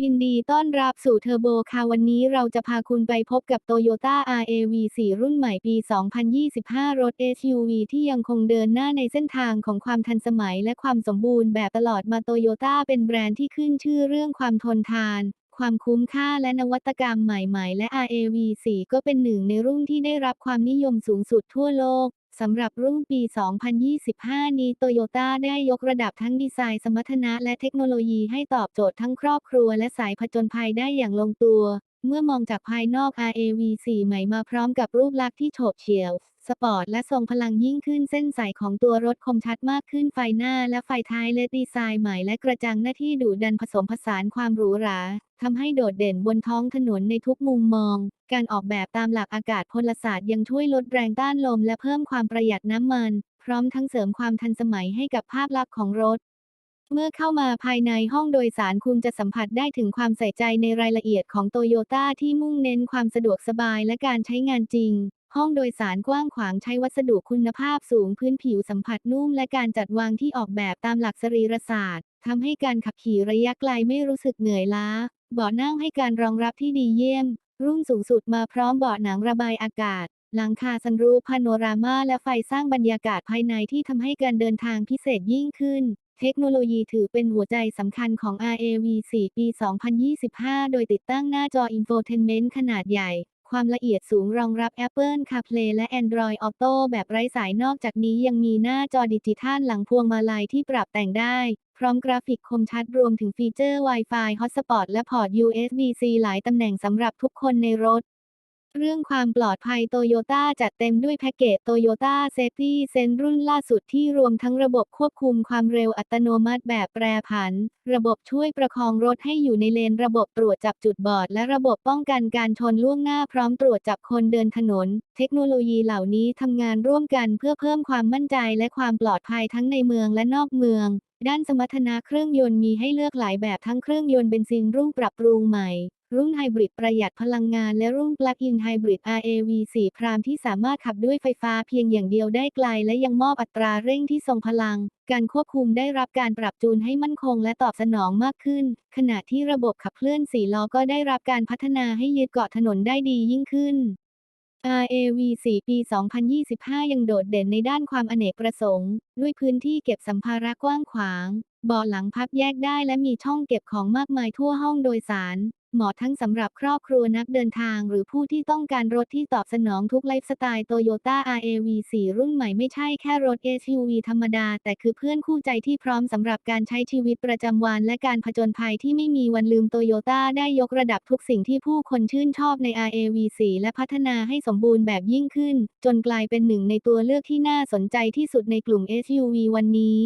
พินดีต้อนรับสู่เทอร์โบค่ะวันนี้เราจะพาคุณไปพบกับ Toyota RAV4 รุ่นใหม่ปี 2025 รถ SUV ที่ยังคงเดินหน้าในเส้นทางของความทันสมัยและความสมบูรณ์แบบตลอดมา Toyota เป็นแบรนด์ที่ขึ้นชื่อเรื่องความทนทานความคุ้มค่าและนวัตกรรมใหม่ ๆ และ RAV4 ก็เป็นหนึ่งในรุ่นที่ได้รับความนิยมสูงสุดทั่วโลก สำหรับรุ่นปี 2025 นี้โตโยต้าได้ยกระดับทั้งดีไซน์สมรรถนะและเทคโนโลยีให้ตอบโจทย์ทั้งครอบครัวและสายผจญภัยได้อย่างลงตัว เมื่อมองจากภายนอก RAV4 ใหม่มาพร้อมกับรูปลักษณ์ที่โฉบเฉี่ยว สปอร์ตและทรงพลังยิ่งขึ้นเส้นสายของตัวรถคมชัดมากขึ้นไฟหน้าและไฟท้ายเลดดีไซน์ใหม่และกระจังหน้าที่ดุดันผสมผสานความหรูหราทำให้โดดเด่นบนท้องถนนในทุกมุมมอง การออกแบบตามหลักอากาศพลศาสตร์ยังช่วยลดแรงต้านลมและเพิ่มความประหยัดน้ำมัน พร้อมทั้งเสริมความทันสมัยให้กับภาพลักษณ์ของรถ เมื่อเข้ามาภายในห้องโดยสารคุณจะสัมผัสได้ถึงความใส่ใจในรายละเอียดของโตโยต้าที่มุ่งเน้นความสะดวกสบายและการใช้งานจริง ห้องโดยสารกว้างขวางใช้วัสดุคุณภาพสูงพื้นผิวสัมผัสนุ่มและการจัดวางที่ออกแบบตามหลักสรีรศาสตร์ทำให้การขับขี่ระยะไกลไม่รู้สึกเหนื่อยล้าเบาะนั่งให้การรองรับที่ดีเยี่ยม รุ่นสูงสุดมาพร้อมเบาะหนังระบายอากาศ หลังคาซันรูฟพาโนรามาและไฟสร้างบรรยากาศภายในที่ทำให้การเดินทางพิเศษยิ่งขึ้น เทคโนโลยีถือเป็นหัวใจสำคัญของ RAV4 ปี 2025 โดยติดตั้งหน้าจออินโฟเทนเมนต์ขนาดใหญ่ ความละเอียดสูงรองรับ Apple CarPlay และ Android Auto แบบไร้สายนอกจากนี้ยังมีหน้าจอดิจิทัลหลังพวงมาลัยที่ปรับแต่งได้ พร้อมกราฟิกคมชัดรวมถึงฟีเจอร์ Wi-Fi Hotspot และพอร์ต USB-C หลายตำแหน่งสำหรับทุกคนในรถ เรื่องความปลอดภัยโตโยต้าจัดเต็มด้วยแพ็กเกจโตโยต้าเซฟตี้เซนรุ่นล่าสุดที่รวมทั้งระบบควบคุมความเร็วอัตโนมัติแบบแปรผัน ระบบช่วยประคองรถให้อยู่ในเลนระบบตรวจจับจุดบอด และระบบป้องกันการชนล่วงหน้าพร้อมตรวจจับคนเดินถนน เทคโนโลยีเหล่านี้ทำงานร่วมกันเพื่อเพิ่มความมั่นใจและความปลอดภัยทั้งในเมืองและนอกเมือง ด้านสมรรถนะเครื่องยนต์มีให้เลือกหลายแบบทั้งเครื่องยนต์เบนซินรุ่นปรับปรุงใหม่ รุ่นไฮบริดประหยัดพลังงานและรุ่นปลั๊กอินไฮบริด RAV4 พรามที่สามารถขับด้วยไฟฟ้าเพียงอย่างเดียวได้ไกล และยังมอบอัตราเร่งที่ทรงพลัง การควบคุมได้รับการปรับจูนให้มั่นคงและตอบสนองมากขึ้น ขณะที่ระบบขับเคลื่อน4ล้อก็ได้รับการพัฒนาให้ยึดเกาะถนนได้ดียิ่งขึ้น RAV4 ปี 2025 ยังโดดเด่นในด้านความอเนกประสงค์ ด้วยพื้นที่เก็บสัมภาระกว้างขวาง เบาะหลังพับแยกได้และมีช่องเก็บของมากมายทั่วห้องโดยสาร เหมาะทั้งสำหรับครอบครัวนักเดินทางหรือผู้ที่ต้องการรถที่ตอบสนองทุกไลฟ์สไตล์ Toyota RAV4 รุ่นใหม่ไม่ใช่แค่รถ SUV ธรรมดา แต่คือเพื่อนคู่ใจที่พร้อมสำหรับการใช้ชีวิตประจำวันและการผจญภัยที่ไม่มีวันลืม Toyota ได้ยกระดับทุกสิ่งที่ผู้คนชื่นชอบใน RAV4 และพัฒนาให้สมบูรณ์แบบยิ่งขึ้น จนกลายเป็นหนึ่งในตัวเลือกที่น่าสนใจที่สุดในกลุ่ม SUV วันนี้